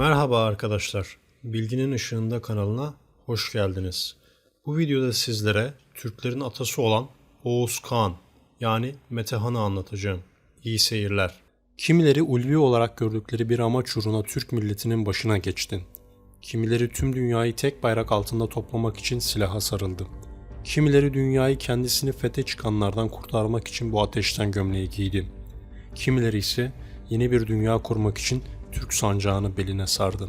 Merhaba arkadaşlar. Bilginin Işığında kanalına hoş geldiniz. Bu videoda sizlere Türklerin atası olan Oğuz Kağan yani Metehan'ı anlatacağım. İyi seyirler. Kimileri ulvi olarak gördükleri bir amaç uğruna Türk milletinin başına geçti. Kimileri tüm dünyayı tek bayrak altında toplamak için silaha sarıldı. Kimileri dünyayı kendisini fethe çıkanlardan kurtarmak için bu ateşten gömleği giydi. Kimileri ise yeni bir dünya kurmak için Türk sancağını beline sardı.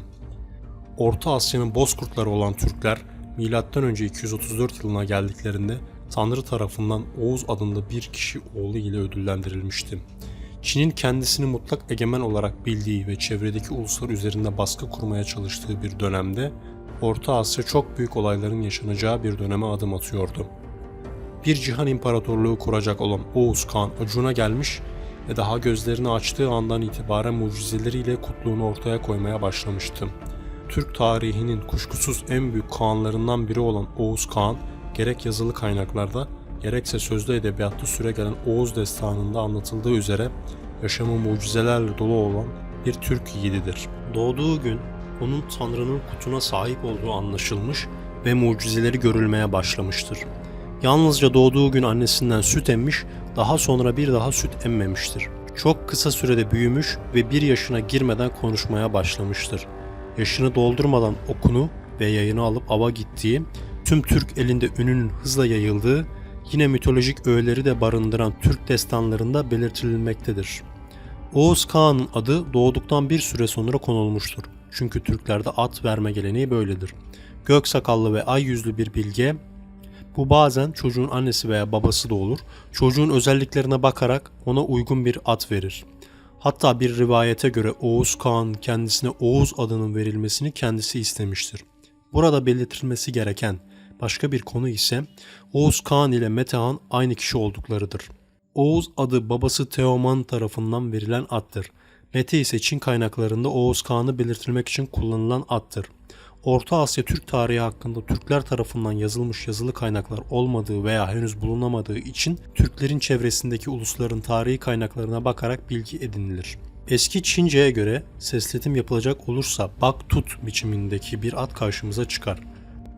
Orta Asya'nın bozkurtları olan Türkler M.Ö. 234 yılına geldiklerinde Tanrı tarafından Oğuz adında bir kişi oğlu ile ödüllendirilmişti. Çin'in kendisini mutlak egemen olarak bildiği ve çevredeki uluslar üzerinde baskı kurmaya çalıştığı bir dönemde Orta Asya çok büyük olayların yaşanacağı bir döneme adım atıyordu. Bir cihan imparatorluğu kuracak olan Oğuz Kağan ucuna gelmiş ve daha gözlerini açtığı andan itibaren mucizeleriyle kutluğunu ortaya koymaya başlamıştı. Türk tarihinin kuşkusuz en büyük Kağanlarından biri olan Oğuz Kağan, gerek yazılı kaynaklarda gerekse sözlü edebiyatta süregelen Oğuz destanında anlatıldığı üzere yaşamı mucizelerle dolu olan bir Türk yiğididir. Doğduğu gün onun Tanrı'nın kutuna sahip olduğu anlaşılmış ve mucizeleri görülmeye başlamıştır. Yalnızca doğduğu gün annesinden süt emmiş, daha sonra bir daha süt emmemiştir. Çok kısa sürede büyümüş ve bir yaşına girmeden konuşmaya başlamıştır. Yaşını doldurmadan okunu ve yayını alıp ava gittiği, tüm Türk elinde ününün hızla yayıldığı, yine mitolojik öğeleri de barındıran Türk destanlarında belirtilmektedir. Oğuz Kağan'ın adı doğduktan bir süre sonra konulmuştur. Çünkü Türklerde at verme geleneği böyledir. Gök sakallı ve ay yüzlü bir bilge bu bazen çocuğun annesi veya babası da olur. Çocuğun özelliklerine bakarak ona uygun bir ad verir. Hatta bir rivayete göre Oğuz Kağan kendisine Oğuz adının verilmesini kendisi istemiştir. Burada belirtilmesi gereken başka bir konu ise Oğuz Kağan ile Metehan aynı kişi olduklarıdır. Oğuz adı babası Teoman tarafından verilen addır. Mete ise Çin kaynaklarında Oğuz Kağan'ı belirtilmek için kullanılan addır. Orta Asya Türk tarihi hakkında Türkler tarafından yazılmış yazılı kaynaklar olmadığı veya henüz bulunamadığı için Türklerin çevresindeki ulusların tarihi kaynaklarına bakarak bilgi edinilir. Eski Çince'ye göre sesletim yapılacak olursa bak tut biçimindeki bir ad karşımıza çıkar.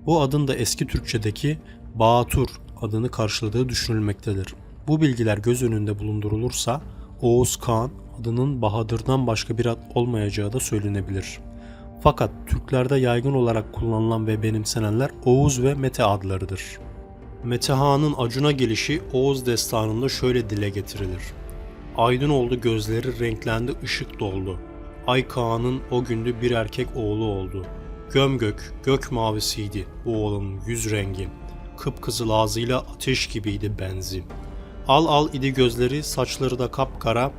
Bu adın da eski Türkçedeki Bağtur adını karşıladığı düşünülmektedir. Bu bilgiler göz önünde bulundurulursa Oğuz Kağan adının Bahadır'dan başka bir ad olmayacağı da söylenebilir. Fakat Türklerde yaygın olarak kullanılan ve benimsenenler Oğuz ve Mete adlarıdır. Metehan'ın Acun'a gelişi Oğuz destanında şöyle dile getirilir. Aydın oldu gözleri renklendi ışık doldu. Ay Kağan'ın o günde bir erkek oğlu oldu. Gömgök, gök mavisiydi bu oğlun yüz rengi. Kıpkızıl ağzıyla ateş gibiydi benzi. Al al idi gözleri, saçları da kapkara,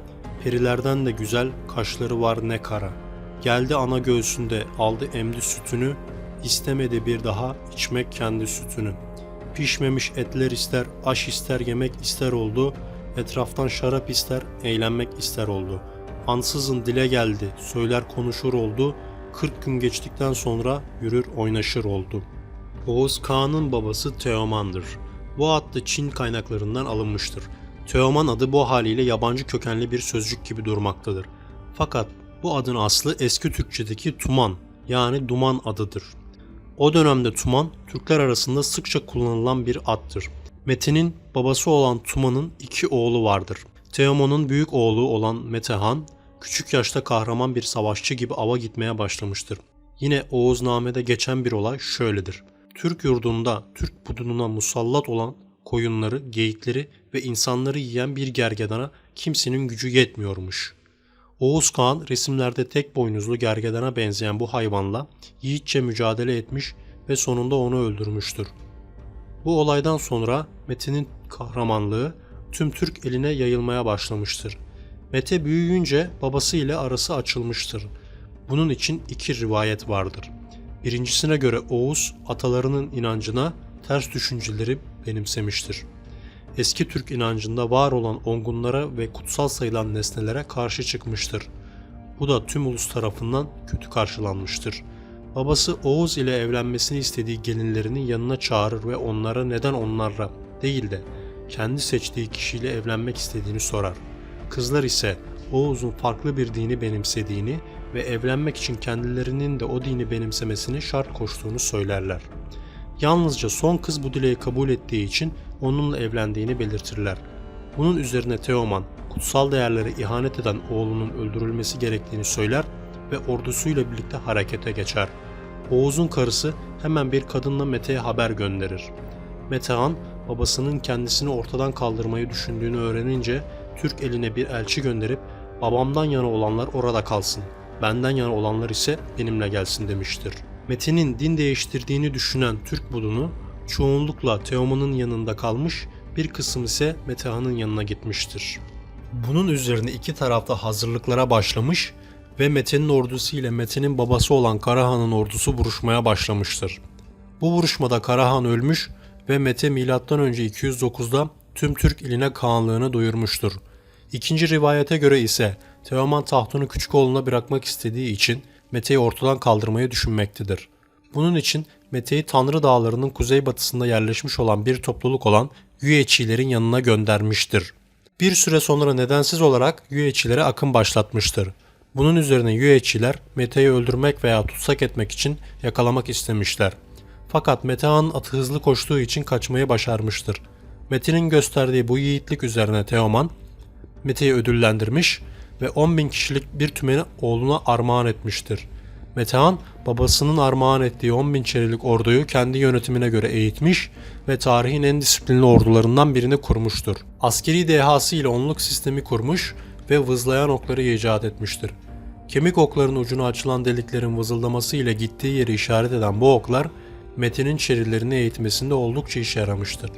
perilerden de güzel, kaşları var ne kara. Geldi ana göğsünde, aldı emdi sütünü, istemedi bir daha içmek kendi sütünü. Pişmemiş etler ister, aş ister, yemek ister oldu, etraftan şarap ister, eğlenmek ister oldu. Ansızın dile geldi, söyler konuşur oldu, 40 gün geçtikten sonra yürür oynaşır oldu. Oğuz Kağan'ın babası Teoman'dır. Bu ad da Çin kaynaklarından alınmıştır. Teoman adı bu haliyle yabancı kökenli bir sözcük gibi durmaktadır. Fakat bu adın aslı eski Türkçedeki tuman yani duman adıdır. O dönemde tuman Türkler arasında sıkça kullanılan bir addır. Mete'nin babası olan Tuman'ın iki oğlu vardır. Teoman'ın büyük oğlu olan Metehan, küçük yaşta kahraman bir savaşçı gibi ava gitmeye başlamıştır. Yine Oğuzname'de geçen bir olay şöyledir. Türk yurdunda Türk budununa musallat olan koyunları, geyikleri ve insanları yiyen bir gergedana kimsenin gücü yetmiyormuş. Oğuz Kağan resimlerde tek boynuzlu gergedana benzeyen bu hayvanla yiğitçe mücadele etmiş ve sonunda onu öldürmüştür. Bu olaydan sonra Mete'nin kahramanlığı tüm Türk eline yayılmaya başlamıştır. Mete büyüyünce babası ile arası açılmıştır. Bunun için iki rivayet vardır. Birincisine göre Oğuz atalarının inancına ters düşünceleri benimsemiştir. Eski Türk inancında var olan ongunlara ve kutsal sayılan nesnelere karşı çıkmıştır. Bu da tüm ulus tarafından kötü karşılanmıştır. Babası Oğuz ile evlenmesini istediği gelinlerini yanına çağırır ve onlara neden onlarla değil de kendi seçtiği kişiyle evlenmek istediğini sorar. Kızlar ise Oğuz'un farklı bir dini benimsediğini ve evlenmek için kendilerinin de o dini benimsemesini şart koştuğunu söylerler. Yalnızca son kız bu dileği kabul ettiği için onunla evlendiğini belirtirler. Bunun üzerine Teoman, kutsal değerlere ihanet eden oğlunun öldürülmesi gerektiğini söyler ve ordusuyla birlikte harekete geçer. Oğuz'un karısı hemen bir kadınla Mete'ye haber gönderir. Metehan, babasının kendisini ortadan kaldırmayı düşündüğünü öğrenince Türk eline bir elçi gönderip babamdan yana olanlar orada kalsın, benden yana olanlar ise benimle gelsin demiştir. Mete'nin din değiştirdiğini düşünen Türk budunu çoğunlukla Teoman'ın yanında kalmış, bir kısım ise Metehan'ın yanına gitmiştir. Bunun üzerine iki tarafta hazırlıklara başlamış ve Mete'nin ordusu ile Mete'nin babası olan Karahan'ın ordusu vuruşmaya başlamıştır. Bu vuruşmada Karahan ölmüş ve Mete M.Ö. 209'da tüm Türk iline Kağanlığını duyurmuştur. İkinci rivayete göre ise Teoman tahtını küçük oğluna bırakmak istediği için Mete'yi ortadan kaldırmayı düşünmektedir. Bunun için Mete'yi Tanrı Dağları'nın kuzeybatısında yerleşmiş olan bir topluluk olan Yüeçilerin yanına göndermiştir. Bir süre sonra nedensiz olarak Yüeçilere akın başlatmıştır. Bunun üzerine Yüeçiler Mete'yi öldürmek veya tutsak etmek için yakalamak istemişler. Fakat Metehan'ın atı hızlı koştuğu için kaçmayı başarmıştır. Mete'nin gösterdiği bu yiğitlik üzerine Teoman, Mete'yi ödüllendirmiş ve 10 bin kişilik bir tümeni oğluna armağan etmiştir. Metehan, babasının armağan ettiği 10 bin çerilik orduyu kendi yönetimine göre eğitmiş ve tarihin en disiplinli ordularından birini kurmuştur. Askeri dehası ile onluk sistemi kurmuş ve vızlayan okları icat etmiştir. Kemik okların ucuna açılan deliklerin vızıldaması ile gittiği yeri işaret eden bu oklar, Mete'nin çerilerini eğitmesinde oldukça işe yaramıştır.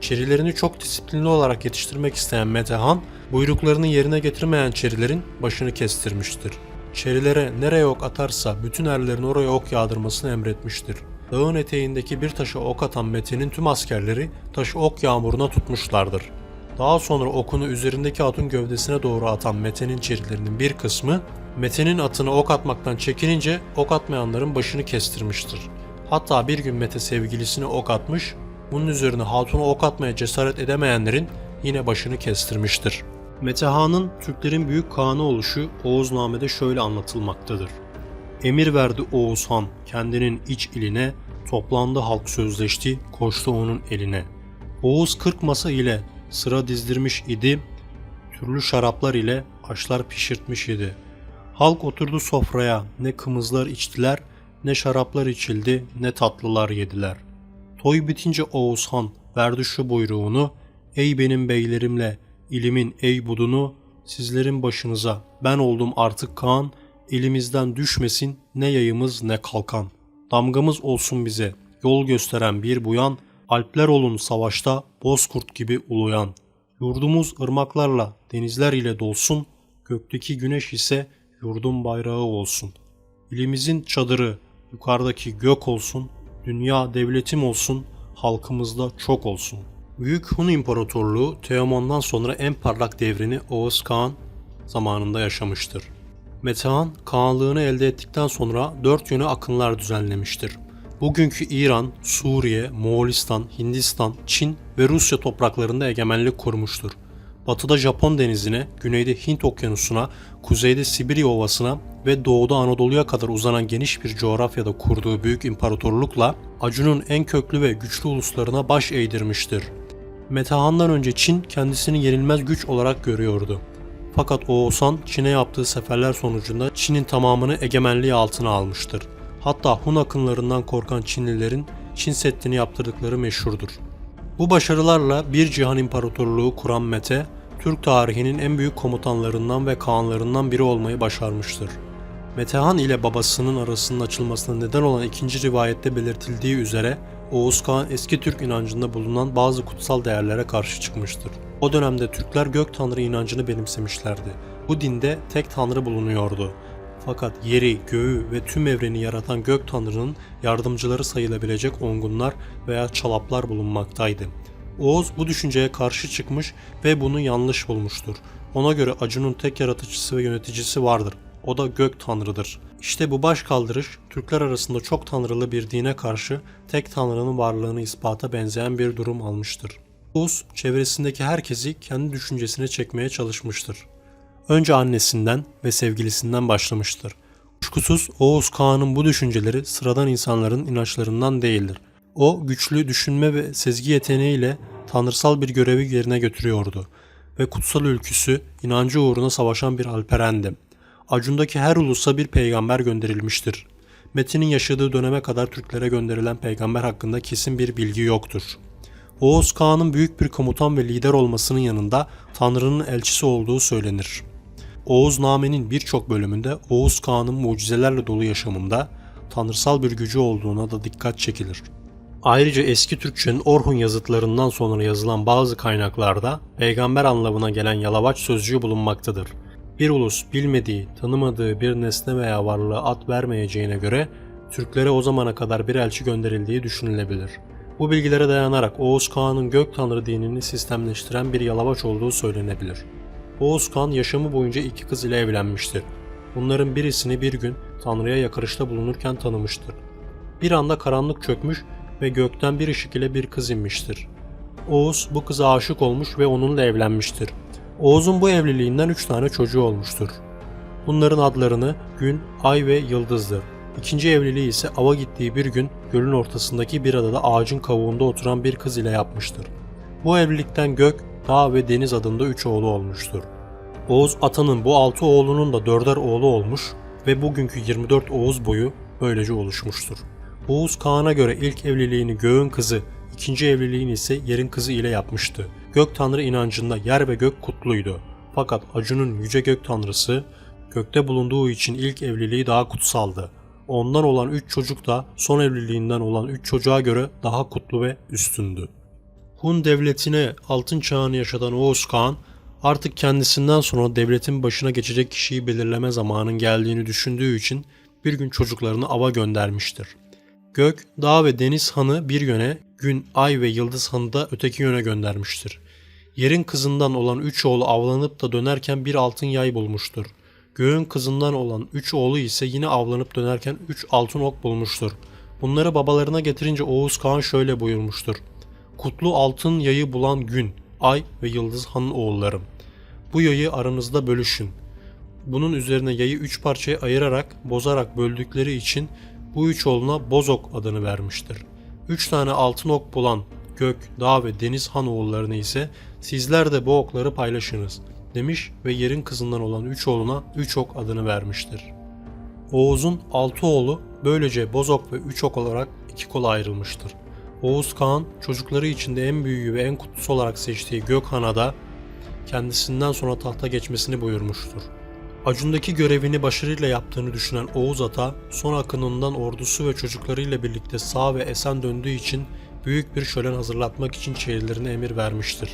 Çerilerini çok disiplinli olarak yetiştirmek isteyen Metehan, buyruklarını yerine getirmeyen çerilerin başını kestirmiştir. Çerilere nereye ok atarsa bütün erlerin oraya ok yağdırmasını emretmiştir. Dağın eteğindeki bir taşa ok atan Mete'nin tüm askerleri taşı ok yağmuruna tutmuşlardır. Daha sonra okunu üzerindeki atın gövdesine doğru atan Mete'nin çerilerinin bir kısmı, Mete'nin atına ok atmaktan çekinince ok atmayanların başını kestirmiştir. Hatta bir gün Mete sevgilisine ok atmış, bunun üzerine hatuna ok atmaya cesaret edemeyenlerin yine başını kestirmiştir. Metehan'ın Türklerin büyük kağanı oluşu Oğuzname'de şöyle anlatılmaktadır. Emir verdi Oğuz Han kendinin iç iline, toplandı halk sözleşti, koştu onun eline. Oğuz kırk masa ile sıra dizdirmiş idi, türlü şaraplar ile aşlar pişirtmiş idi. Halk oturdu sofraya, ne kımızlar içtiler, ne şaraplar içildi, ne tatlılar yediler. Toy bitince Oğuz Han verdi şu buyruğunu, ey benim beylerimle ilimin ey budunu, sizlerin başınıza ben oldum artık Kaan, elimizden düşmesin ne yayımız ne kalkan. Damgamız olsun bize, yol gösteren bir buyan, Alpler olun savaşta bozkurt gibi uluyan. Yurdumuz ırmaklarla, denizler ile dolsun, gökteki güneş ise yurdun bayrağı olsun. İlimizin çadırı yukarıdaki gök olsun, dünya devletim olsun, halkımızda çok olsun. Büyük Hun İmparatorluğu Teoman'dan sonra en parlak devrini Oğuz Kağan zamanında yaşamıştır. Metehan, Kağanlığını elde ettikten sonra dört yöne akınlar düzenlemiştir. Bugünkü İran, Suriye, Moğolistan, Hindistan, Çin ve Rusya topraklarında egemenlik kurmuştur. Batıda Japon denizine, güneyde Hint okyanusuna, kuzeyde Sibirya ovasına ve doğuda Anadolu'ya kadar uzanan geniş bir coğrafyada kurduğu büyük imparatorlukla Acun'un en köklü ve güçlü uluslarına baş eğdirmiştir. Metehan'dan önce Çin kendisini yenilmez güç olarak görüyordu. Fakat Oğuzhan Çin'e yaptığı seferler sonucunda Çin'in tamamını egemenliği altına almıştır. Hatta Hun akınlarından korkan Çinlilerin Çin Seddi'ni yaptırdıkları meşhurdur. Bu başarılarla bir cihan imparatorluğu kuran Mete, Türk tarihinin en büyük komutanlarından ve kağanlarından biri olmayı başarmıştır. Metehan ile babasının arasının açılmasına neden olan ikinci rivayette belirtildiği üzere Oğuz Kağan eski Türk inancında bulunan bazı kutsal değerlere karşı çıkmıştır. O dönemde Türkler gök tanrı inancını benimsemişlerdi. Bu dinde tek tanrı bulunuyordu. Fakat yeri, göğü ve tüm evreni yaratan gök tanrının yardımcıları sayılabilecek ongunlar veya çalaplar bulunmaktaydı. Oğuz bu düşünceye karşı çıkmış ve bunu yanlış bulmuştur. Ona göre Acun'un tek yaratıcısı ve yöneticisi vardır. O da gök tanrıdır. İşte bu baş kaldırış Türkler arasında çok tanrılı bir dine karşı tek tanrının varlığını ispata benzeyen bir durum almıştır. Oğuz çevresindeki herkesi kendi düşüncesine çekmeye çalışmıştır. Önce annesinden ve sevgilisinden başlamıştır. Kuşkusuz Oğuz Kağan'ın bu düşünceleri sıradan insanların inançlarından değildir. O güçlü düşünme ve sezgi yeteneğiyle tanrısal bir görevi yerine götürüyordu ve kutsal ülküsü inancı uğruna savaşan bir alperendi. Acun'daki her ulusa bir peygamber gönderilmiştir. Metin'in yaşadığı döneme kadar Türklere gönderilen peygamber hakkında kesin bir bilgi yoktur. Oğuz Kağan'ın büyük bir komutan ve lider olmasının yanında Tanrı'nın elçisi olduğu söylenir. Oğuz Name'nin birçok bölümünde Oğuz Kağan'ın mucizelerle dolu yaşamında tanrısal bir gücü olduğuna da dikkat çekilir. Ayrıca eski Türkçenin Orhun yazıtlarından sonra yazılan bazı kaynaklarda peygamber anlamına gelen yalavaç sözcüğü bulunmaktadır. Bir ulus bilmediği, tanımadığı bir nesne veya varlığa ad vermeyeceğine göre Türklere o zamana kadar bir elçi gönderildiği düşünülebilir. Bu bilgilere dayanarak Oğuz Kağan'ın gök tanrı dinini sistemleştiren bir yalavaç olduğu söylenebilir. Oğuz Kağan yaşamı boyunca iki kız ile evlenmiştir. Bunların birisini bir gün Tanrı'ya yakarışta bulunurken tanımıştır. Bir anda karanlık çökmüş ve gökten bir ışık ile bir kız inmiştir. Oğuz bu kıza aşık olmuş ve onunla evlenmiştir. Oğuz'un bu evliliğinden üç tane çocuğu olmuştur. Bunların adlarını Gün, Ay ve Yıldız'dır. İkinci evliliği ise ava gittiği bir gün gölün ortasındaki bir adada ağacın kavuğunda oturan bir kız ile yapmıştır. Bu evlilikten Gök, Dağ ve Deniz adında üç oğlu olmuştur. Oğuz Atan'ın bu altı oğlunun da dörder oğlu olmuş ve bugünkü 24 Oğuz boyu böylece oluşmuştur. Oğuz Kağan'a göre ilk evliliğini göğün kızı, ikinci evliliğini ise yerin kızı ile yapmıştı. Gök tanrı inancında yer ve gök kutluydu. Fakat Acun'un yüce gök tanrısı gökte bulunduğu için ilk evliliği daha kutsaldı. Ondan olan üç çocuk da son evliliğinden olan üç çocuğa göre daha kutlu ve üstündü. Hun devletine altın çağını yaşatan Oğuz Kağan artık kendisinden sonra devletin başına geçecek kişiyi belirleme zamanın geldiğini düşündüğü için bir gün çocuklarını ava göndermiştir. Gök, dağ ve deniz hanı bir yöne, gün, ay ve yıldız hanı da öteki yöne göndermiştir. Yerin kızından olan üç oğlu avlanıp da dönerken bir altın yay bulmuştur. Göğün kızından olan üç oğlu ise yine avlanıp dönerken üç altın ok bulmuştur. Bunları babalarına getirince Oğuz Kağan şöyle buyurmuştur. Kutlu altın yayı bulan gün, ay ve yıldız hanın oğullarım. Bu yayı aranızda bölüşün. Bunun üzerine yayı üç parçaya ayırarak, bozarak böldükleri için bu üç oğluna Bozok adını vermiştir. Üç tane altın ok bulan Gök, Dağ ve Deniz Han oğullarını ise sizler de bu okları paylaşınız demiş ve yerin kızından olan üç oğluna üç ok adını vermiştir. Oğuz'un altı oğlu böylece Bozok ve üç ok olarak iki kola ayrılmıştır. Oğuz Kağan çocukları içinde en büyüğü ve en kutlusu olarak seçtiği Gökhan'a da kendisinden sonra tahta geçmesini buyurmuştur. Acun'daki görevini başarıyla yaptığını düşünen Oğuz Ata, son akınından ordusu ve çocuklarıyla birlikte sağ ve esen döndüğü için büyük bir şölen hazırlatmak için şehirlerine emir vermiştir.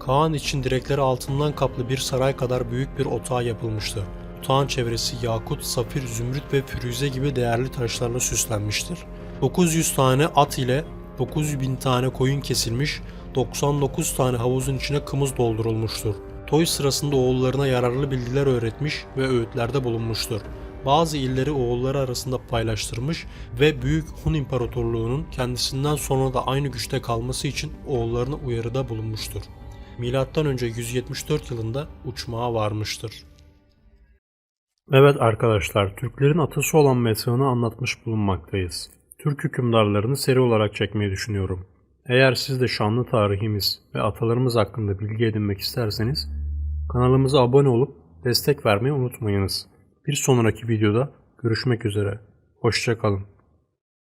Kaan için direkleri altından kaplı bir saray kadar büyük bir otağı yapılmıştı. Otağın çevresi yakut, safir, zümrüt ve firuze gibi değerli taşlarla süslenmiştir. 900 tane at ile 900 bin tane koyun kesilmiş, 99 tane havuzun içine kımız doldurulmuştur. Toy sırasında oğullarına yararlı bilgiler öğretmiş ve öğütlerde bulunmuştur. Bazı illeri oğulları arasında paylaştırmış ve Büyük Hun İmparatorluğu'nun kendisinden sonra da aynı güçte kalması için oğullarına uyarıda bulunmuştur. Milattan önce 174 yılında uçmağa varmıştır. Evet arkadaşlar, Türklerin atası olan Metehan'ı anlatmış bulunmaktayız. Türk hükümdarlarını seri olarak çekmeyi düşünüyorum. Eğer siz de şanlı tarihimiz ve atalarımız hakkında bilgi edinmek isterseniz kanalımıza abone olup destek vermeyi unutmayınız. Bir sonraki videoda görüşmek üzere. Hoşçakalın.